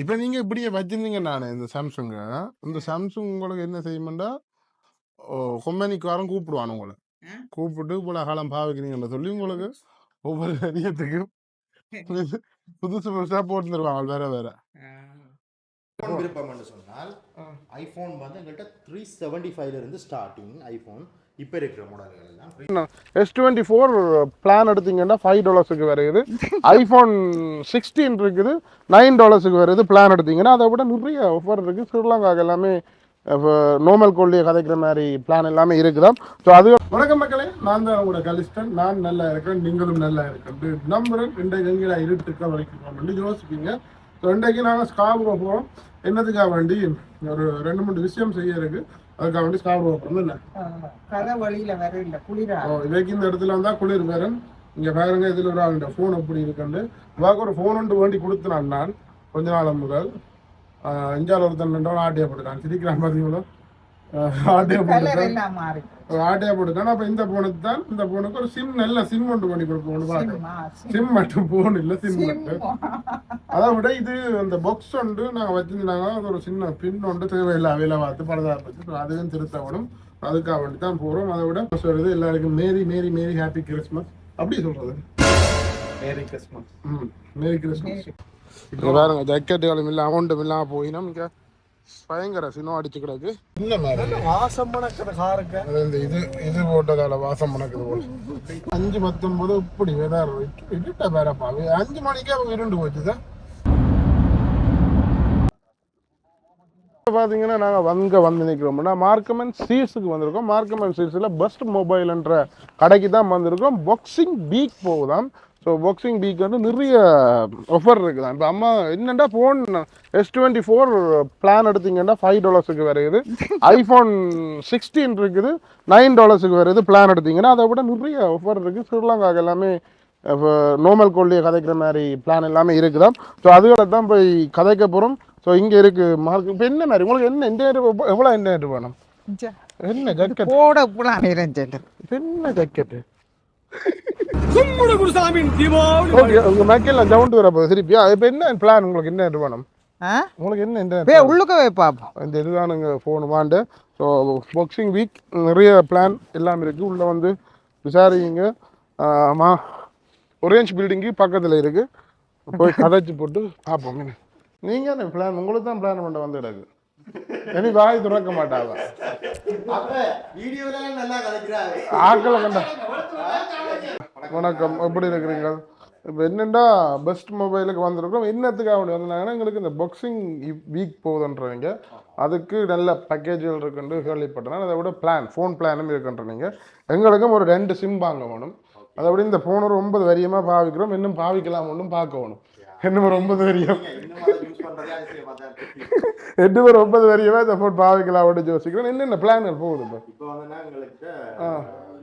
இப்போ நீங்க இப்படியே வச்சிருந்தீங்க நானே இந்த சாம்சங் இந்த சாம்சங் உங்களுக்கு என்ன செய்யுமெண்டா கொம்பனிக்காரன் கூப்பிடுவான் உங்களை? கூப்பிட்டு இவ்வளோ காலம் பாவிக்கிறீங்கன்னு சொல்லி உங்களுக்கு ஒவ்வொரு வரியத்துக்கும் புதுசு புதுசாக போட்டு தருவாங்க வேற வேற. ஐஃபோன் விருப்பம்னு சொன்னால் ஆ. ஐஃபோன் வந்து எங்கள்கிட்ட த்ரீ செவன்டி ஃபைவ்ல இருந்து ஸ்டார்டிங் ஐஃபோன் இப்போ இருக்கிற மாடல்கள் எல்லாம் எஸ் டுவெண்ட்டி ஃபோர் பிளான் எடுத்தீங்கன்னா ஃபைவ் டாலர்ஸுக்கு வருது. ஐஃபோன் சிக்ஸ்டீன் இருக்குது நைன் டாலர்ஸுக்கு வருது பிளான் எடுத்தீங்கன்னா. அதை விட நிறைய ஆஃபர் இருக்குது ஸ்ரீலங்காக்கு எல்லாமே நார்மல் கோல்டியை கதைக்கிற மாதிரி பிளான் எல்லாமே இருக்குதாம் ஸோ அது வணக்கம் மக்களே. நான் தான் உங்களோட கலிஸ்டன் நான் நல்லா இருக்கேன். நீங்களும் நல்லா இருக்கேன். நம்புறேன். இன்றைக்கு எங்கே இருட்டுக்க வரைக்கும் யோசிப்பீங்க. ஸோ இன்றைக்கு நாங்கள் ஸ்காப்ரோ போகிறோம் என்னதுக்காக வேண்டி? ஒரு ரெண்டு மூணு விஷயம் செய்ய இருக்கு அதுக்காக வேண்டி ஸ்காப்ரோ போகிறோம் என்ன? கதை வழியில வர இல்ல குளிரா? இதுக்கு இந்த இடத்துல வந்தா குளிர் வேறன் இங்க பாருங்க இதுல ஒரு ஆளுடைய போன் எப்படி இருக்குன்னு. இவாக்கு ஒரு போன் ஒன்று வேண்டி கொடுத்தனான் நான் கொஞ்ச நாள் முதல் இந்தியாவில் ஒருத்தன் ரெண்டவன் ஆட்டியா போட்டுட்டான். சிரிக்கிறான் பார்த்தீங்களோ ஆஹ் ஒரு ஆட்டியா போட்டுட்டான். அப்ப இந்த போனுக்கு தான் இந்த போனுக்கு ஒரு சிம் நல்ல சிம் ஒன்று பண்ணி கொடுப்போம்னு பார்க்கறேன் சிம்மா, சிம். மட்டும் போன் இல்ல சிம் மட்டும். அதை விட இது அந்த பாக்ஸ் ஒன்று நாங்கள் வச்சிருந்தாங்க. அது ஒரு சின்ன பின் ஒன்று தேவையில்லை அவையில பார்த்து பழுதா பற்றி அதுவும் திருத்தப்படும் அதுக்காக வேண்டி தான் போகிறோம் அதை விட சொல்றது எல்லாருக்கும் மேரி மேரி மேரி ஹாப்பி கிறிஸ்மஸ் அப்படி சொல்றது. மேரி கிறிஸ்மஸ் ம் மேரி கிறிஸ்மஸ் இப்போ பாருங்க ஜக்கெட்டுகளும் இல்லை அமௌண்ட்டும் இல்லாமல் போயினா இங்கே பயங்கர சினம் அடிச்சு கிடக்கு இல்லை மாதிரி வாசம் மணக்கிற காருங்க அது இந்த இது இது போட்டதால வாசம் மணக்குது போல. அஞ்சு பத்தொன்பது இப்படி வேதார் இருட்ட வேறப்பா அஞ்சு மணிக்கு அவங்க இருண்டு போச்சுதான் பார்த்தீங்கன்னா நாங்கள் வங்க வந்து நிற்கிறோம்னா மார்க்கமன் சீர்ஸுக்கு வந்திருக்கோம். மார்க்கமன் சீர்ஸில் பெஸ்ட் மொபைல்ன்ற கடைக்கு தான் வந்திருக்கோம். பாக்ஸிங் வீக் போகுதாம். ஸோ பாக்ஸிங் வீக் வந்து நிறைய ஆஃபர் இருக்குதான் இப்போ அம்மா என்னென்னா phone S twenty four plan எடுத்தீங்கன்னா ஃபைவ் டாலர்ஸுக்கு வருது. ஐஃபோன் சிக்ஸ்டீன் இருக்குது நைன் டாலர்ஸுக்கு வருது பிளான் எடுத்தீங்கன்னா. அதை விட நிறைய ஆஃபர் இருக்குது. ஸ்ரீலங்காக்கு எல்லாமே நார்மல் கோல்டியை கதைக்கிற மாதிரி பிளான் எல்லாமே இருக்குதாம் ஸோ அதுகளை தான் போய் கதைக்க போகிறோம் ஸோ இங்கே இருக்கு மார்க் இப்போ என்ன மாதிரி? உங்களுக்கு என்ன இந்த எவ்வளோ என்ன வேணும்? என்ன ஜக்கெட் போட இது என்ன ஜக்கெட்டு ஓகே உங்கள் மேக்கில் ஜவுண்ட் வர போகுது திருப்பியா இப்போ என்ன பிளான் உங்களுக்கு? என்ன வேணும் ஆ? உங்களுக்கு என்ன இந்த பே உள்ளுக்க வை பாப்போம். இந்த இதுதானுங்க ஃபோன் வாண்டு. ஸோ பாக்ஸிங் வீக் நிறைய பிளான் எல்லாம் இருக்குது உள்ளே வந்து விசாரிங்க. ஆமா. ஒரேஞ்ச் பில்டிங்கு பக்கத்தில் இருக்குது போய் கதைச்சு போட்டு பார்ப்போம் நீங்கள் என்ன பிளான் உங்களுக்கு தான் பிளான் பண்ண வந்து கிடக்கு இனி வாய் திறக்க மாட்டாங்க ஆக்களை கண்டா. வணக்கம். எப்படி இருக்கிறீங்க? இப்போ என்னென்னா பெஸ்ட் மொபைலுக்கு வந்திருக்கோம் என்னத்துக்காக வேண்டி வந்தாங்கன்னா எங்களுக்கு இந்த பாக்ஸிங் வீக் போகுதுன்றவங்க. அதுக்கு நல்ல பேக்கேஜுகள் இருக்குன்னு கேள்விப்பட்டேன். அதை விட பிளான் ஃபோன் பிளானும் இருக்குன்றீங்க எங்களுக்கும் ஒரு ரெண்டு சிம் வாங்க வேணும். அதை விட இந்த ஃபோன் ஒரு ஒன்பது வரியமாக பாவிக்கிறோம். இன்னும் பாவிக்கலாம் ஒன்றும் பார்க்க வேணும். இன்னும் ஒரு ஒன்பது வரியம் எட்டு ஒரு ஒன்பது வரியமாக இந்த ஃபோன் பாவிக்கலாம் அப்படின்னு யோசிக்கிறோம் என்னென்ன பிளான்கள் போகுது இப்போ. இப்போ வந்து எங்களுக்கு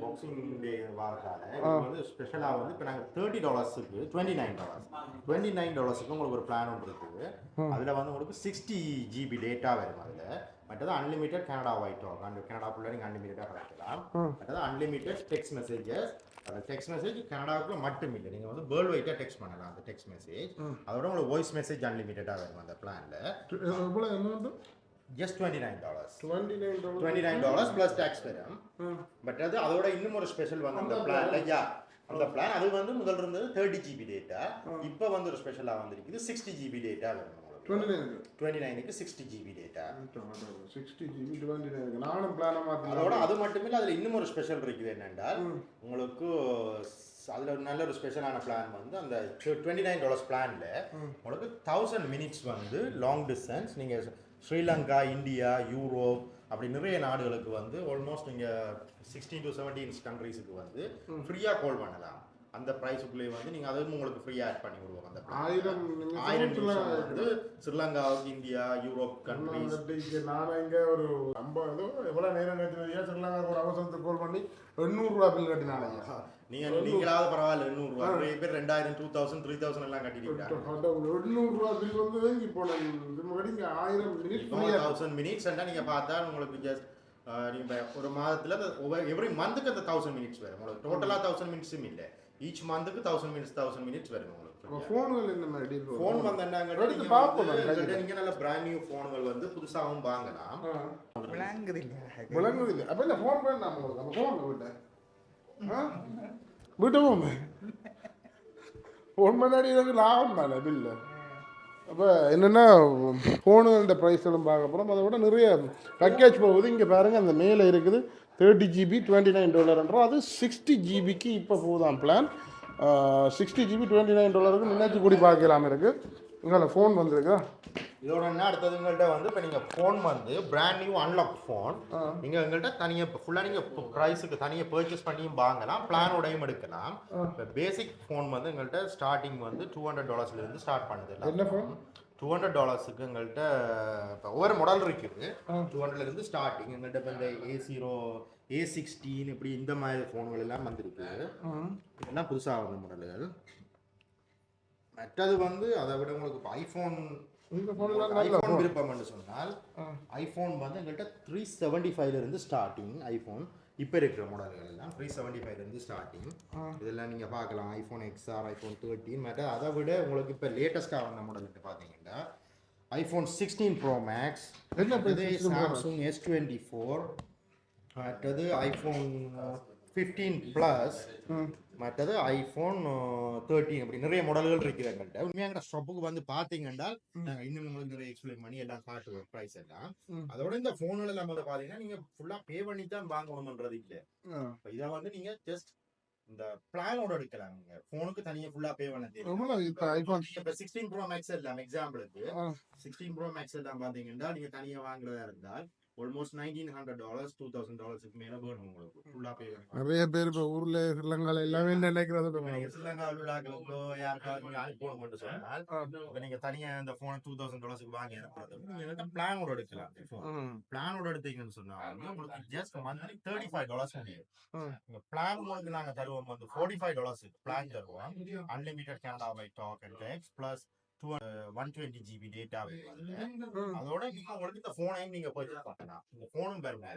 பாக்ஸிங் டே வரதால இது வந்து ஸ்பெஷலாக வந்து இப்போ நாங்கள் thirty டாலர்ஸுக்கு twenty nine dollars twenty nine டாலர்ஸுக்கு உங்களுக்கு ஒரு பிளான் ஒன்று இருக்குது அதில் வந்து உங்களுக்கு சிக்ஸ்டி ஜிபி டேட்டா வரும் அதில். மற்றது அன்லிமிட்டெட் கனடா ஒயிட் அந்த கனடா ஃபுல்லாக நீங்கள் அன்லிமிட்டடாக கலக்கலாம் மற்றது அன்லிமிட்டெட் டெக்ஸ்ட் மெசேஜஸ் அந்த டெக்ஸ்ட் மெசேஜ் கனடாவுக்குள்ள மட்டும் இல்லை. நீங்கள் வந்து வேர்ல்டு வைட்டாக டெக்ஸ்ட் பண்ணலாம் அந்த டெக்ஸ்ட் மெசேஜ் அதோட உங்களுக்கு வாய்ஸ் மெசேஜ் அன்லிமிட்டடாக வரும் அந்த பிளானில் எவ்வளோ என்ன just twenty nine dollars twenty nine twenty nine dollars plus tax வரும் பட் அது அதோட இன்னும் ஒரு ஸ்பெஷல் வந்து அந்த பிளான்ல யா அந்த பிளான் அது வந்து முதல்ல இருந்தது தேர்ட்டி ஜிபி டேட்டா இப்போ வந்து ஒரு ஸ்பெஷலாக வந்திருக்குது சிக்ஸ்டி ஜிபி டேட்டா வரும். டுவெண்ட்டி நைனுக்கு sixty GB data sixty GB twenty நைனுக்கு நானும் பிளானை மாற்றி அதோட அது மட்டும் இல்லை அதில் இன்னும் ஒரு ஸ்பெஷல் இருக்குது என்னென்றால் உங்களுக்கு அதில் ஒரு நல்ல ஒரு ஸ்பெஷலான பிளான் வந்து அந்த டுவெண்ட்டி நைன் டாலர்ஸ் பிளானில் உங்களுக்கு தௌசண்ட் மினிட்ஸ் வந்து லாங் டிஸ்டன்ஸ் நீங்கள் ஸ்ரீலங்கா இந்தியா யூரோப் அப்படி நிறைய நாடுகளுக்கு வந்து ஆல்மோஸ்ட் நீங்கள் சிக்ஸ்டீன் டு செவன்டீன் கண்ட்ரீஸுக்கு வந்து ஃப்ரீயாக கால் பண்ணலாம். அந்த ப்ரைஸுக்குள்ளேயே வந்து நீங்கள் அதுவும் உங்களுக்கு ஃப்ரீயாக ஆட் பண்ணி விடுவோம் அந்த. ஆயிரம் ஆயிரம் வந்து ஸ்ரீலங்காவுக்கு இந்தியா யூரோப் கண்ட்ரீஸ் நான் இங்க ஒரு ஐம்பது எவ்வளவு நேரம் கட்டினதையா ஸ்ரீலங்கா ஒரு அவசரத்துக்கு கால் பண்ணி எண்ணூறு ரூபா பில் கட்டினாலையா நீங்க நீங்களாவது பரவாயில்ல எண்ணூறு ரூபா. நிறைய பேர் ரெண்டாயிரம் டூ தௌசண்ட் த்ரீ தௌசண்ட் எல்லாம் கட்டிட்டு எண்ணூறு ரூபா பில் வந்து இப்போ இங்க ஆயிரம் மினிட் தௌசண்ட் மினிட்ஸ் நீங்க பார்த்தா உங்களுக்கு ஜஸ்ட் நீங்க ஒரு மாதத்துல எவ்ரி மந்த்துக்கு அந்த தௌசண்ட் மினிட்ஸ் வரும் உங்களுக்கு டோட்டலா தௌசண்ட் மினிட்ஸும் இல்லை. ஈச் மந்த்துக்கு தௌசண்ட் மினிட்ஸ் தௌசண்ட் மினிட்ஸ் வரும் உங்களுக்கு. ஃபோனுகள் என்ன மாதிரி டீல் ஃபோன் வந்தாங்க எடுத்து பார்ப்போம் நான் கையில. நீங்க நல்ல பிராண்ட் நியூ ஃபோன்கள் வந்து புதுசாகவும் வாங்கலாம். விளங்குது இல்லையா விளங்குது இல்லை அப்போ இந்த ஃபோன் உங்களுக்கு அந்த ஃபோன் வீட்டை? ஆ? வீட்டை ஃபோன் ஃபோன் முன்னாடி எனக்கு லாபம் தானே பில்லு அப்போ என்னென்னா ஃபோனுகளோட ப்ரைஸ் எல்லாம் பார்க்க போகிறோம் அதை விட நிறைய பேக்கேஜ் போகுது. இங்கே பாருங்கள் அந்த மேலே இருக்குது. தேர்ட்டி ஜிபி டுவெண்ட்டி நைன் டாலர்ன்றோம் அது சிக்ஸ்டி ஜிபிக்கு இப்போ போதான் plan sixty GB twenty nine டாலருக்கு நினைச்சு கூடி பார்க்கலாம் இருக்குது இங்கே ஃபோன் வந்திருக்கா? இதோட என்ன அடுத்தது உங்கள்கிட்ட வந்து இப்போ நீங்கள் ஃபோன் வந்து பிராண்ட் நியூ அன்லாக் ஃபோன் நீங்கள் எங்கள்கிட்ட தனியாக இப்போ ஃபுல்லாக நீங்கள் ப்ரைஸுக்கு தனியாக பர்ச்சேஸ் பண்ணியும் வாங்கலாம் பிளானோடையும் எடுக்கலாம். இப்போ பேசிக் ஃபோன் வந்து எங்கள்கிட்ட ஸ்டார்டிங் வந்து டூ ஹண்ட்ரட் டாலர்ஸ்லேருந்து ஸ்டார்ட் பண்ணுது என்ன ஃபோன் டூ ஹண்ட்ரட் டாலர்ஸுக்கு எங்கள்கிட்ட இப்போ ஒவ்வொரு மாடல் இருக்குது. டூ ஹண்ட்ரட்லேருந்து ஸ்டார்டிங் எங்கள்கிட்ட இப்போ இந்த ஏ ஜீரோ ஏ சிக்ஸ்டீன் இப்படி இந்த மாதிரி ஃபோன்கள் எல்லாம் வந்திருக்கு. இதெல்லாம் புதுசாக வந்த மாடல்கள் மற்றது வந்து அதை விட உங்களுக்கு இப்போ ஐஃபோன் ஐஃபோன் விருப்பம்னு சொன்னால் ஐஃபோன் வந்து எங்கள்கிட்ட த்ரீ செவன்டி ஃபைவ்லேருந்து ஸ்டார்டிங் ஐஃபோன். இப்போ இருக்கிற மாடல்கள் எல்லாம் த்ரீ செவன்டி ஃபைவ்லேருந்து ஸ்டார்டிங் இதெல்லாம் நீங்கள் பார்க்கலாம். ஐஃபோன் எக்ஸ்ஆர் ஐஃபோன் தேர்ட்டின் மற்ற அதை விட உங்களுக்கு இப்போ லேட்டஸ்ட்டாக வந்த மாடல் பார்த்தீங்கன்னா iPhone sixteen pro max Samsung S twenty four மற்றது ஐஃபோன் ஃபிஃப்டீன் ப்ளஸ் மற்றது ஐஃபோன் தேர்ட்டின் அப்படி நிறைய மாடல்கள் இருக்குது எங்கள்கிட்ட உண்மையாக ஷாப்புக்கு வந்து பார்த்தீங்கன்னா நாங்கள் இன்னும் உங்களுக்கு நிறைய எக்ஸ்பிளைன் பண்ணி எல்லாம் காட்டுவோம் ப்ரைஸ் எல்லாம். அதோட இந்த ஃபோன்கள் எல்லாம் வந்து பார்த்தீங்கன்னா நீங்கள் ஃபுல்லாக பே பண்ணி தான் வாங்கணுன்றது இல்லை இதை வந்து நீங்கள் ஜஸ்ட் இந்த பிளானோட எடுக்கலாம். நீங்கள் ஃபோனுக்கு தனியாக ஃபுல்லாக பே பண்ண தேவை இப்போ சிக்ஸ்டீன் ப்ரோ மேக்ஸ் எல்லாம் எக்ஸாம்பிளுக்கு. சிக்ஸ்டீன் ப்ரோ மேக்ஸ் எல்லாம் பார்த்தீங்கன்னா நீங்கள் தனியாக வாங்குறதா இருந்தால் almost nineteen hundred dollars two thousand டாலர்ஸுக்கு மேலே வேணும் உங்களுக்கு. ஃபுல்லாக பே நிறைய பேர் இப்போ ஊரில் ஸ்ரீலங்காவில் எல்லாமே நினைக்கிறது ஸ்ரீலங்கா உள்ளாக்களுக்கோ யாருக்காவது சொன்னால் இப்ப நீங்க தனியா இந்த போன் டூ தௌசண்ட் டாலர்ஸ்க்கு வாங்கி நீங்க பிளானோட எடுக்கலாம். பிளானோட எடுத்தீங்கன்னு சொன்னா உங்களுக்கு just monthly thirty five dollars முடியும். பிளான் உங்களுக்கு நாங்க தருவோம் வந்து ஃபோர்ட்டி ஃபைவ் டாலர்ஸ் பிளான் தருவோம். Unlimited Canada wide talk and text plus two one twenty GB data அதோட நீங்க உங்களுக்கு இந்த போனையும் நீங்க பர்ச்சேஸ் பண்ணலாம். இந்த போனும் பெருமை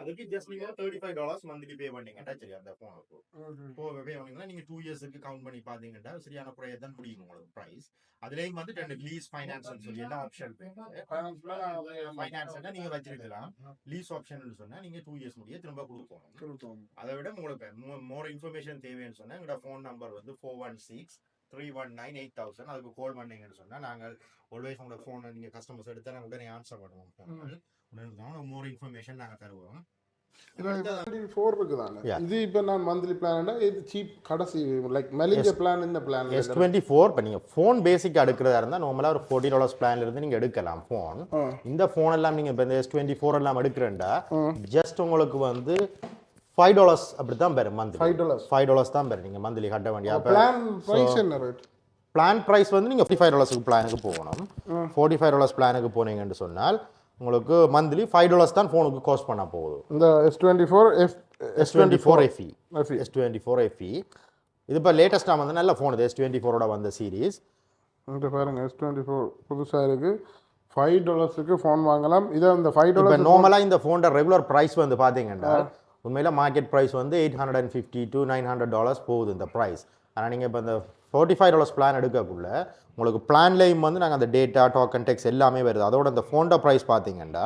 அதுக்கு ஜஸ்ட் நீங்க thirty five dollars monthly pay பண்ணீங்கன்னா சரி அந்த போனுக்கு போகவே வந்தீங்கன்னா நீங்க டூ இயர்ஸ்க்கு கவுண்ட் பண்ணி பாத்தீங்கன்னா சரியான ப்ரைஸ் தான் முடியும் உங்களுக்கு ப்ரைஸ் அதுலயும் வந்து ரெண்டு லீஸ் ஃபைனான்ஸ் சொல்லி எல்லா ஆப்ஷன் ஃபைனான்ஸ் நீங்க வச்சிருக்கலாம். லீஸ் ஆப்ஷன் சொன்னா நீங்க டூ இயர்ஸ் முடிய திரும்ப கொடுக்கணும் அதை விட உங்களுக்கு மோர் இன்ஃபர்மேஷன் தேவைன்னு சொன்னா எங்களோட ஃபோன் நம்பர் வந்து four one six three one nine eight thousand அதுக்கு கால் பண்ணீங்கன்னு சொன்னா நாங்கள் ஆல்வேஸ் உங்களோட ஃபோனை நீங்க கஸ்டமர்ஸ் எடுத்தா நாங்கள் உடனே ஆன்சர் பண்ணுவோம். உடனே மோர் இன்ஃபர்மேஷன் நாங்கள் தருவோம். ஃபோர் இருக்குதானே. இது இப்போ நான் மந்த்லி பிளான்டா இது சீப் கடைசி லைக் மெலிஞ்ச பிளான் இந்த பிளான் எஸ் டுவெண்ட்டி ஃபோர் இப்போ நீங்கள் ஃபோன் பேசிக்காக எடுக்கிறதா இருந்தால் நார்மலாக ஒரு ஃபோர்ட்டி டாலர்ஸ் பிளான்ல இருந்து நீங்கள் எடுக்கலாம் ஃபோன் இந்த ஃபோன் எல்லாம் நீங்கள் இப்போ இந்த எஸ் டுவெண்ட்டி ஃபோர் எல்லாம் எடுக்கிறேன்டா ஜஸ்ட் உங்களுக்கு வந்து ஃபைவ் டாலர்ஸ் அப்படி தான் பெறும் monthly. Five dollars five dollars தான் பெறும் நீங்கள் மந்த்லி கட்ட வேண்டிய பிளான் ப்ரைஸ் என்ன ரேட் பிளான் ப்ரைஸ் வந்து நீங்கள் ஃபிஃப்டி ஃபைவ் டாலர்ஸுக்கு பிளானுக்கு போகணும். ஃபோர்ட்டி ஃபைவ் டாலர்ஸ் பிளானுக்கு போனீங்கன்னு சொன்னால் உங்களுக்கு மந்த்லி ஃபைவ் டாலர்ஸ் தான் ஃபோனுக்கு காஸ்ட் பண்ண போகுது. இந்த S twenty four F S twenty four FE. S twenty four FE இது இப்போ லேட்டஸ்ட்டாக வந்து நல்ல ஃபோன் இது. எஸ் டுவெண்ட்டி ஃபோரோட வந்த சீரீஸ் இங்கே பாருங்க எஸ் டுவெண்ட்டி ஃபோர் புதுசாக இருக்கு ஃபைவ் டாலர்ஸுக்கு ஃபோன் வாங்கலாம். இதை இந்த ஃபைவ் டாலர்ஸ் நார்மலாக இந்த ஃபோனோட ரெகுலர் ப்ரைஸ் வந்து பார்த்தீங்கன்னா உண்மையில மார்க்கெட் ப்ரைஸ் வந்து eight hundred and fifty to nine hundred dollars போகுது இந்த ப்ரைஸ் ஆனால் நீங்கள் இப்போ இந்த ஃபோர்ட்டி ஃபைவ் டாலர்ஸ் பிளான் எடுக்கக்குள்ள உங்களுக்கு பிளான்லேயும் வந்து நாங்கள் அந்த டேட்டா டோக்கன் டெக்ஸ் எல்லாமே வருது. அதோட இந்த ஃபோனோட ப்ரைஸ் பார்த்தீங்கன்னா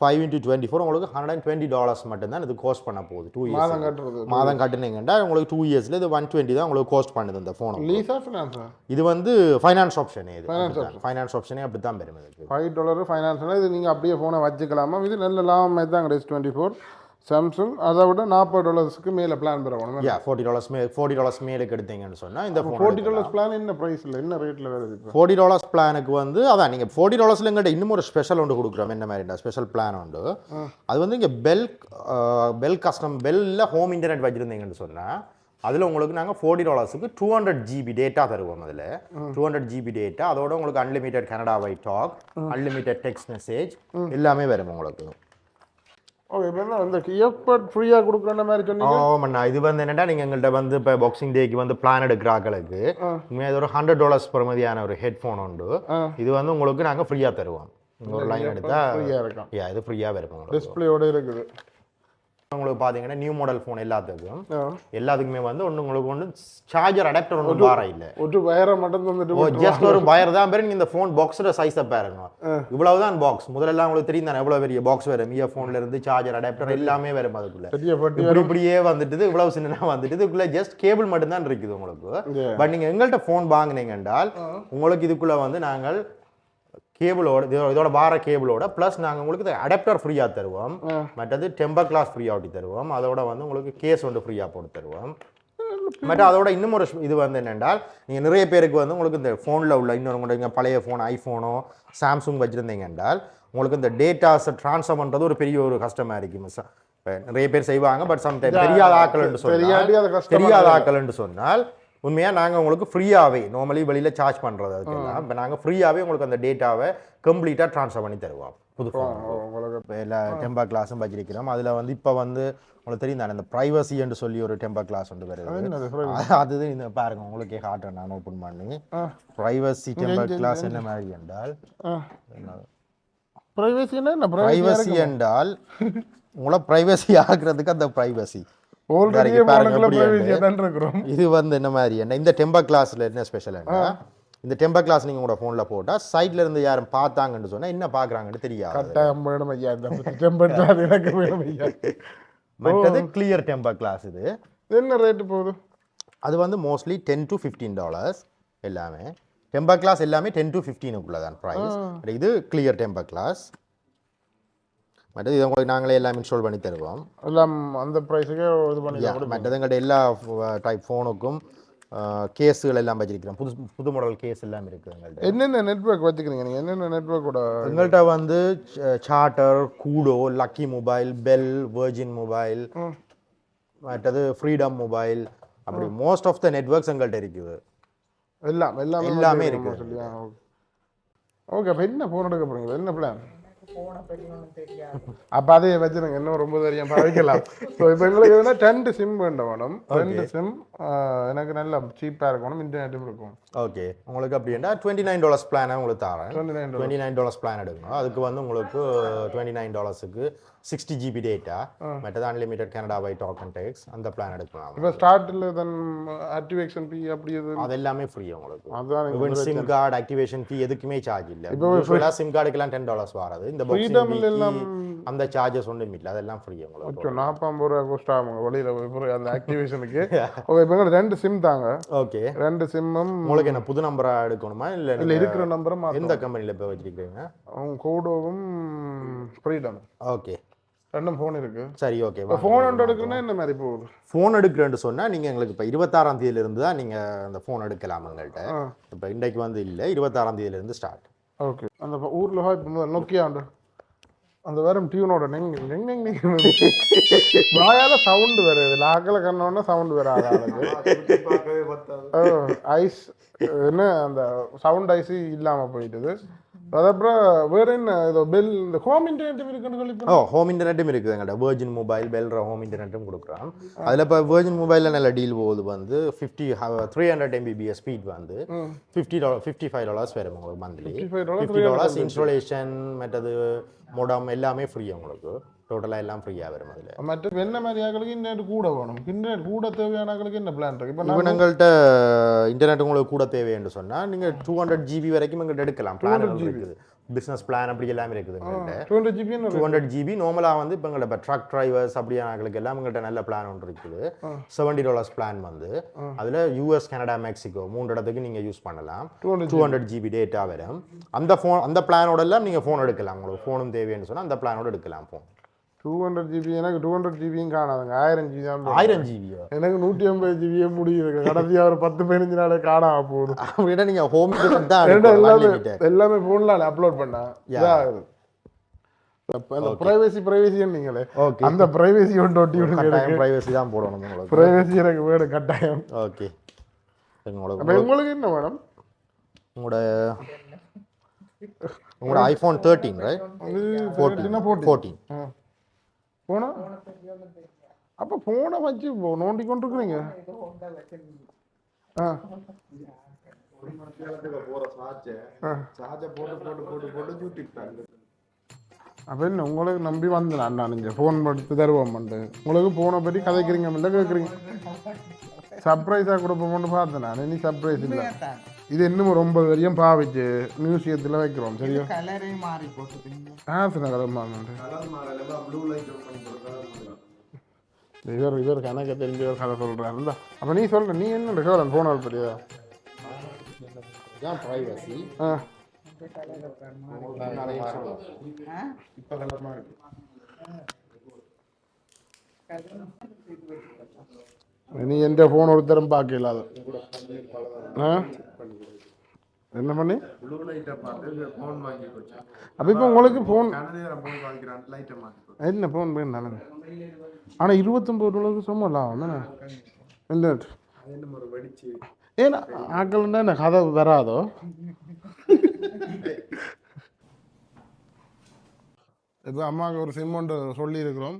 ஃபைவ் இன்ட்டு டுவெண்ட்டி ஃபோர் உங்களுக்கு ஹண்ட்ரட் அண்ட் டுவெண்ட்டி டாலர்ஸ் மட்டும்தான் இது கோஸ்ட் பண்ண போகுது. டூ மாதம் இயர்ஸ் கட்டுறது. மாதம் கட்டுனீங்கன்னா உங்களுக்கு டூ இயர்ஸில் இது ஒன் டுவெண்ட்டி தான் உங்களுக்கு கோஸ்ட் பண்ணுது இந்த ஃபோன் லீஸா ஃபினான்ஸா இது வந்து ஃபைனான்ஸ் ஆப்ஷனே இது. ஃபைனான்ஸ் ஆப்ஷனே அப்படி தான் இதுக்கு. ஃபைவ் டாலர் ஃபைனான்ஸ்னால் இது நீங்கள் அப்படியே ஃபோனை வச்சுக்கலாமா? இது நல்ல லாபம் தான் எஸ் டுவெண்ட்டி ஃபோர் சாம்சங் அதை விட நாற்பது டாலர்ஸ்க்கு மேலே பிளான் பெறணும் யா ஃபோர்ட்டி டாலர்ஸ் மே ஃபோர்ட்டி டாலர்ஸ் மேலுக்கு எடுத்தீங்கன்னு சொன்னால் இந்த ஃபோர்ட்டி டாலர்ஸ் பிளான் என்ன ப்ரைஸில் என்ன ரேட்டில் வருது ஃபோர்ட்டி டாலர்ஸ் பிளானுக்கு வந்து அதான் நீங்கள் ஃபோர்ட்டி டாலர்ஸில் எங்கிட்ட இன்னும் ஒரு ஸ்பெஷல் ஒன்று கொடுக்குறோம். என்ன மாதிரிடா ஸ்பெஷல் பிளான் உண்டு. அது வந்து இங்கே பெல் பெல் கஸ்டம் பெல்லில் ஹோம் இன்டர்நெட் வச்சுருந்தீங்கன்னு சொன்னால் அதில் உங்களுக்கு நாங்கள் ஃபோர்ட்டி டாலர்ஸுக்கு டூ ஹண்ட்ரட் ஜிபி டேட்டா தருவோம் அதில். டூ ஹண்ட்ரட் ஜிபி டேட்டா அதோட உங்களுக்கு unlimited Canada wide talk unlimited text message எல்லாமே வரும் உங்களுக்கு. ஓகே இப்போ என்ன இந்த இயர்பட் ஃப்ரீயாக கொடுக்குற மாதிரி சொன்னீங்க? ஆமாண்ணா. இது வந்து என்னடா நீங்கள் எங்கள்கிட்ட வந்து இப்போ பாக்ஸிங் டேக்கு வந்து பிளான் எடுக்கிற ஆக்களுக்கு உண்மையாக இது ஒரு ஹண்ட்ரட் டாலர்ஸ் பெறுமதியான ஒரு ஹெட்ஃபோன் உண்டு. இது வந்து உங்களுக்கு நாங்கள் ஃப்ரீயாக தருவோம். ஒரு லைன் எடுத்தா ஃப்ரீயாக இருக்கும். இது ஃப்ரீயாக வரும் உங்களுக்கு டிஸ்பிளேயோட இருக்குது. உங்களுக்கு பார்த்தீங்கன்னா நியூ மாடல் ஃபோன் எல்லாத்துக்கும். எல்லாத்துக்குமே வந்து ஒன்று உங்களுக்கு ஒன்று சார்ஜர் அடாப்டர் ஒன்றும் பார இல்லை. ஒரு வயரை மட்டும் தந்துட்டு ஜஸ்ட் ஒரு வயர் தான் பாருங்க இந்த ஃபோன் பாக்ஸோட சைஸை பாருங்க. இவ்வளவுதான் பாக்ஸ் முதல்ல உங்களுக்கு தெரியும் தானே எவ்வளவு பெரிய பாக்ஸ் வரும் இயர் ஃபோன்ல இருந்து சார்ஜர் அடாப்டர் எல்லாமே வரும் அதுக்குள்ள. இப்படி இப்படியே வந்துட்டு இவ்வளவு சின்னனா வந்துட்டு இதுக்குள்ள ஜஸ்ட் கேபிள் மட்டும் தான் இருக்குது உங்களுக்கு. பட் நீங்க எங்கள்கிட்ட ஃபோன் வாங்குனீங்க என்றால் உங்களுக்கு இதுக்குள்ள வந்து நாங்கள் கேபிளோட இதோட இதோட வார கேபிளோட ப்ளஸ் நாங்கள் உங்களுக்கு அடாப்டர் ஃப்ரீயாக தருவோம். மற்றது டெம்பர் கிளாஸ் ஃப்ரீயாக ஒட்டி தருவோம். அதோட வந்து உங்களுக்கு கேஸ் ஒன்று ஃப்ரீயாக போட்டு தருவோம். மற்ற அதோட இன்னும் ஒரு இது வந்து என்னென்றால் நீங்கள் நிறைய பேருக்கு வந்து உங்களுக்கு இந்த ஃபோனில் உள்ள இன்னொரு உங்களுக்கு பழைய ஃபோன் ஐஃபோனோ சாம்சங் வச்சுருந்தீங்க என்றால் உங்களுக்கு இந்த டேட்டாஸை ட்ரான்ஸ்ஃபர் பண்ணுறது ஒரு பெரிய ஒரு கஷ்டமாக இருக்கும் நிறைய பேர் செய்வாங்க பட் சம்டைம் தெரியாத ஆக்கள்னு சொன்னால் தெரியாத ஆக்கள்னு சொன்னால் உண்மையாக நாங்கள் உங்களுக்கு ஃப்ரீயாகவே நார்மலி வெளியில் சார்ஜ் பண்ணுறது அதுக்கெல்லாம். இப்போ நாங்கள் ஃப்ரீயாகவே உங்களுக்கு அந்த டேட்டாவை கம்ப்ளீட்டாக ட்ரான்ஸ்ஃபர் பண்ணி தருவோம். புது. உங்களுக்கு எல்லா டெம்பர் கிளாஸும் வச்சிருக்கிறோம். அதில் வந்து இப்போ வந்து உங்களுக்கு தெரியும் தானே இந்த ப்ரைவசி என்று சொல்லி ஒரு டெம்பர் கிளாஸ் ஒன்று வருது. அது- இந்த பாருங்க உங்களுக்கே காட்டுறேன் நான் ஓப்பன் பண்ணி. ப்ரைவசி டெம்பர் கிளாஸ் என்ன மாதிரி என்றால் என்ன? ப்ரைவசி என்றால் உங்களை ப்ரைவசி ஆக்குறதுக்கு அந்த ப்ரைவசி இது வந்து என்ன மாதிரி என்ன இந்த டெம்பர் கிளாஸ்ல என்ன ஸ்பெஷல் இந்த டெம்பர் கிளாஸ் நீங்க உங்களோட ஃபோன்ல போட்டா சைட்ல இருந்து யாரும் பார்த்தாங்கன்னு சொன்னா என்ன பார்க்கறாங்கன்னு தெரியாது. கட்டாயம் வேணும் ஐயா இந்த டெம்பர் அது எனக்கு வேணும் ஐயா. மற்றது கிளியர் டெம்பர் கிளாஸ் இது இது. என்ன ரேட்டு போகுது? அது வந்து mostly ten to fifteen dollars எல்லாமே. டெம்பர் கிளாஸ் எல்லாமே டென் டு ஃபிஃப்டீனுக்குள்ள தான் ப்ரைஸ் இது கிளியர் டெம்பர் கிளாஸ் மற்றது இதை உங்களுக்கு நாங்களே எல்லாம் இன்ஸ்டால் பண்ணி தருவோம். எல்லாம் அந்த ப்ரைஸுக்கே இது பண்ணி மற்றது எங்கள்கிட்ட எல்லா டைப் ஃபோனுக்கும் கேஸுகள் எல்லாம் வச்சிருக்கிறோம். புது புது மாடல் கேஸ் எல்லாம் இருக்குது எங்கள்கிட்ட என்னென்ன நெட்வொர்க் வச்சுக்கிறீங்க நீங்கள் என்னென்ன நெட்வொர்க்கோட எங்கள்கிட்ட வந்து Chatr Koodo Lucky Mobile Bell Virgin Mobile மற்றது ஃப்ரீடம் மொபைல் அப்படி மோஸ்ட் ஆஃப் த நெட்வொர்க்ஸ் எங்கள்கிட்ட இருக்குது. எல்லாம் எல்லாமே எல்லாமே சொல்லியா ஓகே. அப்போ என்ன ஃபோன் எடுக்க போகிறீங்க என்ன பிளான் அப்போ அதே வச்சிருங்க இன்னும் ரொம்ப தெரியும் வைக்கலாம் ஸோ இப்போ எங்களுக்கு எதுனா ரெண்டு சிம் வேண்டும் மேடம். ரெண்டு சிம் எனக்கு நல்ல சீப்பாக இருக்கணும் இன்டர்நெட்டும் இருக்கும். ஓகே உங்களுக்கு அப்படின்னா டுவெண்ட்டி நைன் டாலர்ஸ் பிளானை உங்களுக்கு தரேன். Twenty nine twenty nine dollars plan எடுக்கணும். அதுக்கு வந்து உங்களுக்கு டுவெண்ட்டி நைன் டாலர்ஸுக்கு சிக்ஸ்டி ஜிபி டேட்டா மற்றது unlimited Canada wide talk and text அந்த பிளான் எடுக்கலாம். இப்போ ஸ்டார்டில் தன் ஆக்டிவேஷன் ஃபீ அப்படி எது? அது எல்லாமே ஃப்ரீ உங்களுக்கு. சிம் கார்டு ஆக்டிவேஷன் ஃபீ எதுக்குமே சார்ஜ் இல்லை. சிம் கார்டுக்கெல்லாம் டென் டாலர்ஸ் வராது. இந்த அந்த சார்ஜஸ் ஒன்றும் இல்லை. அதெல்லாம் ஃப்ரீ உங்களுக்கு ஓகே நாற்பது ரூபா கோஸ்ட் ஆகுங்க. வெளியில் போய் அந்த ஆக்டிவேஷனுக்கு ஓகே இப்போ ரெண்டு சிம் தாங்க. ஓகே ரெண்டு சிம்மும் உங்களுக்கு என்ன புது நம்பரா எடுக்கணுமா? இல்லை இல்லை இருக்கிற நம்பரும் எந்த கம்பெனியில் இப்போ வச்சிருக்கீங்க அவங்க கோடோவும் ஃப்ரீடம் ஓகே ரெண்டும் ஃபோன் இருக்கு. சரி ஓகே ஃபோன் எடுக்கணும்னா என்ன மாதிரி போகுது? ஃபோன் எடுக்கிறேன்னு சொன்னால் நீங்கள் எங்களுக்கு இப்போ இருபத்தாறாம் தேதியிலிருந்து தான் நீங்கள் அந்த ஃபோன் எடுக்கலாம் எங்கள்கிட்ட. இப்போ இன்றைக்கு வந்து இல்லை இருபத்தாறாம் தேதியிலிருந்து ஸ்டார்ட் ஓகே அந்த ஊர்ல இப்போ நோக்கியா அந்த வெறும் டியூனோட நெங் நெங் நெங் நெங் வாயால சவுண்டு வருது லாக்கில் கண்ணோன்னா சவுண்டு பார்க்கவே பத்தாது. ஐஸ் என்ன அந்த சவுண்ட் ஐஸு இல்லாமல் போயிட்டுது. அதுக்கப்புறம் வேற என்ன இதோ பெல் இந்த ஹோம் இன்டர்நெட் இருக்குன்னு ஓ ஹோம் இன்டர்நெட்டும் இருக்குது எங்கள்கிட்ட வேர்ஜின் மொபைல் பெல்ற ஹோம் இன்டர்நெட்டும் கொடுக்குறோம் அதில் இப்போ வேர்ஜின் மொபைலில் நல்ல டீல் போகுது வந்து fifty three hundred MBPS speed வந்து fifty dollar fifty five dollars வரும் உங்களுக்கு monthly 55 dollars, fifty dollars installation மற்றது மொடம் எல்லாமே ஃப்ரீ உங்களுக்கு டோட்டலாக எல்லாம் ஃப்ரீயாக வரும் அதில். மற்ற என்ன மாதிரி ஆக்களுக்கு இன்டர்நெட் கூட வேணும். இன்டர்நெட் கூட தேவையான ஆக்களுக்கு என்ன பிளான் இருக்கு? இப்போ எங்கள்கிட்ட இன்டர்நெட் உங்களுக்கு கூட தேவைன்னு சொன்னால் நீங்கள் டூ ஹண்ட்ரட் ஜிபி வரைக்கும் எங்கள்கிட்ட எடுக்கலாம். பிளான் இருக்குது. பிஸ்னஸ் பிளான் அப்படி எல்லாமே இருக்குது எங்கள்கிட்ட two hundred GB two hundred GB நார்மலாக வந்து இப்போ எங்கள்கிட்ட ட்ரக் டிரைவர்ஸ் அப்படியானங்களுக்கு எல்லாம் எங்கள்கிட்ட நல்ல பிளான் ஒன்று இருக்குது. செவன்டி டாலர்ஸ் பிளான் வந்து. அதில் யூஎஸ் கனடா மெக்சிகோ மூன்று இடத்துக்கு நீங்கள் யூஸ் பண்ணலாம். டூ ஹண்ட்ரட் ஜிபி டேட்டா வரும். அந்த ஃபோன் அந்த பிளானோட எல்லாம் நீங்கள் ஃபோன் எடுக்கலாம். உங்களுக்கு ஃபோனும் தேவைன்னு சொன்னால் அந்த பிளானோட எடுக்கலாம் ஃபோன் டூ ஹண்ட்ரட் ஜிபி எனக்கு டூ ஹண்ட்ரட் ஜிபியும் காணாதுங்க. ஆயிரம் ஜிபி தான். ஆயிரம் ஜிபியோ எனக்கு நூற்றி ஐம்பது ஜிபியே முடியுது கடைசியாக ஒரு பத்து பதினஞ்சு நாளே காணாம போகுது அப்படின்னா நீங்கள் ஹோம் எல்லாமே. எல்லாமே ஃபோனில் அப்லோட் பண்ணேன் இதாகுது. அந்த ப்ரைவசி ப்ரைவசி நீங்களே. அந்த ப்ரைவசி ஒன்று ஒட்டி விடுங்க ப்ரைவசி தான் போடணும் உங்களுக்கு. ப்ரைவசி எனக்கு வேணும் கட்டாயம். ஓகே உங்களுக்கு அப்போ உங்களுக்கு என்ன மேடம் உங்களோட உங்களோட iPhone thirteen right fourteen fourteen போனா? அப்போ ஃபோனை வச்சு போ- நோண்டி கொண்டு இருக்கிறீங்க ஆ. போற சார்ஜ சார்ஜ போட்டு போட்டு போட்டு போட்டு யூடியூப் அப்போ என்ன உங்களுக்கு நம்பி வந்தேன் நான் இங்கே ஃபோன் எடுத்து தருவோம் பண்ணிட்டு உங்களுக்கு ஃபோனை பற்றி கதைக்கிறீங்க இல்லை கேட்குறீங்க. சர்ப்ரைஸாக கொடுப்போம்னு பார்த்தேன் நான் இனி சர்ப்ரைஸ் இல்லை. இது இன்னும் ரொம்ப வரையும் பாவிச்சு மியூசியத்தில் வைக்கிறோம் சரியா? கலரே மாறி கலர் பண்ணி கொடுக்கலாம் இவர் இவர் கணக்க தெரிஞ்ச ஒரு கதை சொல்கிறாரு இந்த. அப்போ நீ சொல்ற நீ என்ன கேவலன் ஃபோன் ஆல் ப்ரைவசி ஆ. இப்போ நீ எந்த ஃபோன் ஒருத்தரும் பார்க்கல அது ஆ? என்ன பண்ணி? ப்ளூ லைட்டை பார்த்து ஃபோன் வாங்கி கொடுத்தேன் அப்போ இப்போ உங்களுக்கு ஃபோன் ஃபோன் வாங்கிக்கிறான் லைட்டை மாற்றி என்ன ஃபோன் போய் நல்லது ஆனால் இருபத்தொம்பது டாலருக்கு சும்மா தானே இல்லை. அது என்ன ஒரு வெடிச்சு. ஏன்னா ஆக்கள்னா என்ன கதை வராதோ? இப்போ அம்மாவுக்கு ஒரு சிம் ஒன்று சொல்லியிருக்கிறோம்.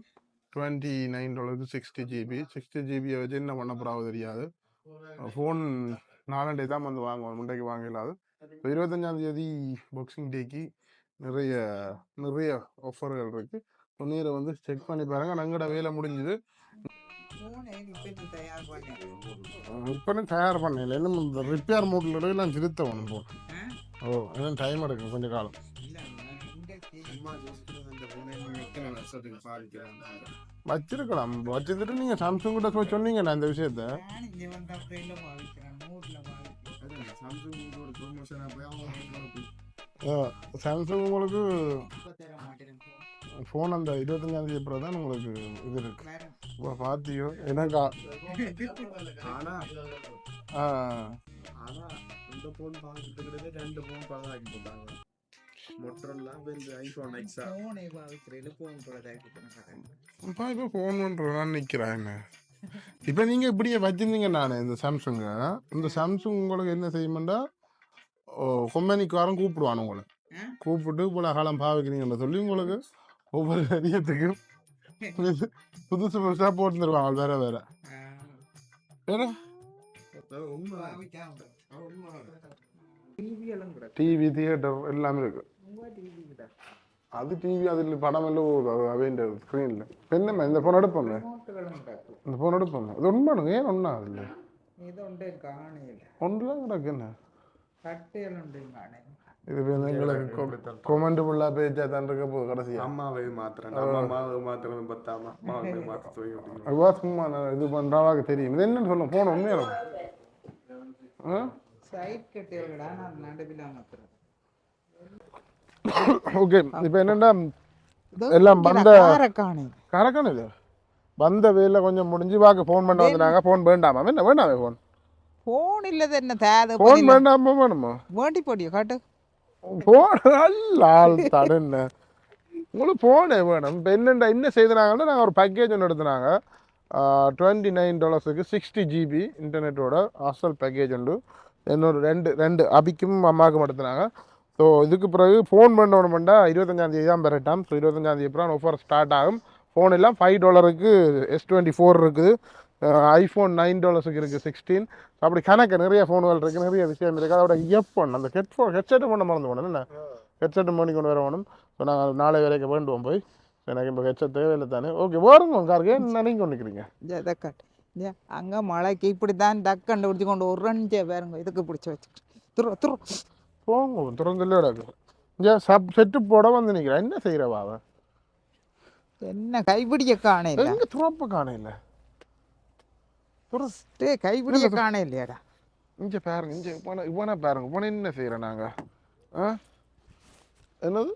டுவெண்ட்டி நைன் டாலருக்கு சிக்ஸ்டி ஜிபி சிக்ஸ்டி ஜிபியை வச்சு என்ன பண்ண போறாவோ தெரியாது. ஃபோன் நாலண்டே தான் வந்து வாங்குவோம். முண்டைக்கு வாங்கலாது. இப்போ இருபத்தஞ்சாம் தேதி பாக்ஸிங் டேக்கு நிறைய நிறைய ஆஃபர்கள் இருக்குது சொன்னீரை வந்து செக் பண்ணி பாருங்க. நாங்கட வேலை முடிஞ்சுது? இப்போ தயார் பண்ணல இன்னும் இந்த ரிப்பேர் மூட்டில் எல்லாம் திருத்த ஒன்று போ. ஓ இன்னும் டைம் எடுக்கும் கொஞ்சம் காலம். வச்சிருக்கலாம். வச்சிருந்துட்டு நீங்கள் சாம்சங் கிட்ட சொன்னீங்க இந்த விஷயத்த. சாம்சங் உங்களுக்கு ஃபோன் அந்த இருபத்தஞ்சாம் தேதி அப்புறம் தான் உங்களுக்கு இது இருக்கு. இப்போ பார்த்தியோ ஆனால் ஆ. ஆனால் இந்த ஃபோன் பார்க்கறதுக்கு ரெண்டு ஃபோன் பதவாக்கி போட்டாங்க. இப்போ ஃபோன் பண்ணுறேன் நிற்கிறேன் என்ன இப்போ நீங்கள் இப்படியே வச்சிருந்தீங்க நான் இந்த சாம்சங்கை. இந்த சாம்சங் உங்களுக்கு என்ன செய்யுமெண்டா கொம்பனிக்காரன் கூப்பிடுவான் உங்களை? கூப்பிட்டு இவ்வளோ காலம் பாவிக்கிறீங்கன்னு சொல்லி உங்களுக்கு ஒவ்வொரு விஷயத்துக்கும் புதுசு புதுசு புதுசாக போட்டு தருவாங்க வேற. வேற? டிவி தியேட்டர் எல்லாமே இருக்கு. அது டிவி அதில் படம் எல்லாம் ஓடுது அது அவைன்ற ஸ்க்ரீனில் என்னம்மா இந்த நோட்டுகளும் கிடக்கு இந்த ஃபோன் எடுப்போமே அது உண்மைனுங்க ஏன் ஒன்றா அதில்? இது உண்டு காணையில். ஒன்றுலாம் கிடக்கு என்ன? கட்டையில் உண்டு காணை. இது எங்களுக்கு கொமெண்ட் ஃபுல்லாக பேச்சா தான் இருக்க போகுது கடைசியாக அம்மாவை மாத்திரம் அம்மாவை மாத்திரம் பத்தாம அம்மாவை மாற்ற அதுவா சும்மா நான் இது பண்ணுறாவாக்கு தெரியும். இது என்னன்னு சொல்ல ஃபோன் உண்மையாக சைட் கட்டையில்டா நான் நடுவில் அமர்த்துறேன் ஓகே இப்போ என்னென்னா எல்லாம் வந்த கரக்கான இது வந்த வேலை கொஞ்சம் முடிஞ்சு வாக்கு ஃபோன் பண்ண வந்துட்டாங்க ஃபோன் வேண்டாமா என்ன வேண்டாமே ஃபோன் ஃபோன் இல்லது என்ன தேவை ஃபோன் வேண்டாமா வேணுமா வேண்டி போடியோ காட்டு ஃபோன் அல்ல ஆள் தடுன்னு உங்களுக்கு ஃபோனே வேணும் இப்போ என்னென்ன என்ன செய்தாங்கன்னா நாங்கள் ஒரு பேக்கேஜ் ஒன்று எடுத்துனாங்க டுவெண்ட்டி நைன் டாலர்ஸுக்கு சிக்ஸ்டி ஜிபி இன்டர்நெட்டோட அசல் பேக்கேஜ் உண்டு இன்னொரு ரெண்டு ரெண்டு அபிக்கும் அம்மாவுக்கும் எடுத்துனாங்க ஸோ இதுக்கு பிறகு ஃபோன் பண்ணணுமெண்டா இருபத்தஞ்சாந்தேதி தான் பெறட்டாம். ஸோ இருபத்தஞ்சாந்தேதி அப்புறம் ஆஃபர் ஸ்டார்ட் ஆகும். ஃபோன் எல்லாம் ஃபைவ் டாலருக்கு எஸ் டுவெண்ட்டி ஃபோர் இருக்குது ஐஃபோன் நைன் டாலர்ஸுக்கு இருக்குது சிக்ஸ்டீன் அப்படி கணக்கு நிறைய ஃபோன்கள் இருக்குது நிறைய விஷயம் இருக்குது அதோட இயர்ஃபோன் அந்த ஹெட்ஃபோன் ஹெட்செட்டு பண்ண மறந்து போனேன். என்ன? ஹெட்செட்டு பண்ணி கொண்டு வர வேணும். ஸோ நாங்கள் நாளை வரைக்கும் வேண்டுவோம் போய் எனக்கு இப்போ ஹெட்செட் தேவையில்லை தானே. ஓகே வருங்க காருக்கு என்ன நீங்கள் கொண்டு நிற்கிறீங்க அங்கே மழைக்கு இப்படி தான் டக் கண்டுபிடிச்சு கொண்டு ஒரு ரஞ்சே வேறுங்க இதுக்கு பிடிச்சி வச்சுக்கிட்டு துரு துரு. போங்க திறந்துல கிடக்கு இங்கே சப் செட்டு போட வந்து நிற்கிறேன் என்ன செய்கிறவா அவன் என்ன கைப்பிடிக்க காணே இல்லை எங்கே துறப்பு காணையில்? டே கைப்பிடிக்க காணே இல்லையாடா இங்கே பாருங்க இங்கே போன இவனை பாருங்க. போன என்ன செய்கிறேன் நாங்கள் ஆ? என்னது?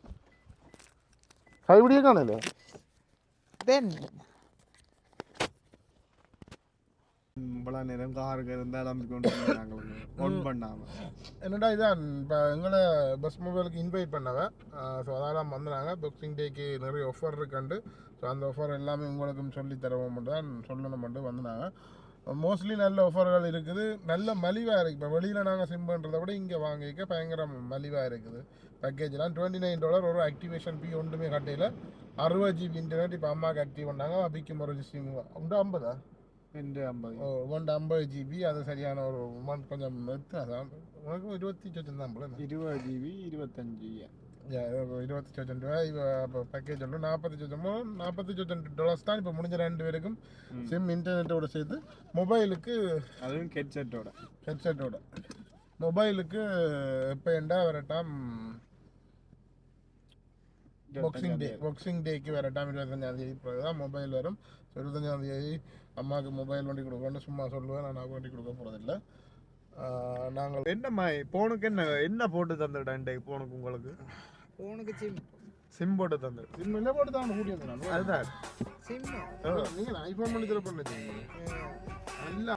கைவிடியே காணையில்? தென் இவ்வளோ நேரம் காருக்கு இருந்தால் நம்பி கொண்டு வந்தாங்க ஒன் பண்ணாம. என்னடா இதான் இப்போ எங்களை பஸ் மொபைலுக்கு இன்வைட் பண்ணவன் ஸோ அதெல்லாம் வந்தாங்க பாக்ஸிங் டேக்கு நிறைய ஆஃபர் இருக்குண்டு ஸோ அந்த ஆஃபர் எல்லாமே உங்களுக்கும் சொல்லி தரவும் மட்டும் தான் சொல்லணும் மட்டும் வந்தாங்க. மோஸ்ட்லி நல்ல ஆஃபர்கள் இருக்குது. நல்ல மலிவாக இருக்குது இப்போ வெளியில் நாங்கள் சிம் பண்ணுறதை விட இங்கே வாங்கிக்க பயங்கர மலிவாக இருக்குது. பேக்கேஜ்லாம் டுவெண்ட்டி நைன் டாலர் ஒரு ஆக்டிவேஷன் ஃபீ ஒன்றுமே கட்டையில் அறுபது ஜிபி இன்டர்நெட் இப்போ அம்மாவுக்கு ஆக்டிவ் பண்ணாங்க அபிக்கும் ஒரு சிம் உண்டு ஐம்பதா? ரெண்டு ஐம்பது. ஜிபி அது சரியான ஒரு ஒன் கொஞ்சம் வித்தியாசம் உனக்கு இருபத்தி சொச்சம் தான் போல இருபது ஜிபி இருபத்தஞ்சு இருபத்தி சொச்சம் ரூபாய் இப்போ பேக்கேஜ் ஒன்று நாற்பத்தி சொச்சமோ நாற்பத்தி சொச்சம் டாலர்ஸ் தான் இப்போ முடிஞ்ச ரெண்டு பேருக்கும் சிம் இன்டர்நெட்டோட சேர்த்து மொபைலுக்கு அதுவும் ஹெட்செட்டோட ஹெட்செட்டோட மொபைலுக்கு எப்போ எண்டா வரட்டாம் பாக்ஸிங் டே பாக்ஸிங் டேக்கு வரட்டாம் இருபத்தஞ்சாம் தேதி தான் மொபைல் வரும். இருபத்தஞ்சாம் தேதி அம்மாவுக்கு மொபைல் வண்டி கொடுக்கணும்னு சும்மா சொல்லுவேன். நான் வண்டி கொடுக்க போகிறதில்ல நாங்கள் என்னம்மா போனுக்கு என்ன என்ன போட்டு தந்துட்டேன் இன்றைக்கு போனுக்கு உங்களுக்கு? ஃபோனுக்கு சிம் சிம் போட்டு தந்து சிம்மில் போட்டு தான் கூட்டியது நான். அதுதான். சிம்மு நீங்கள் ஐஃபோன் பண்ணி தர பண்ண நல்லா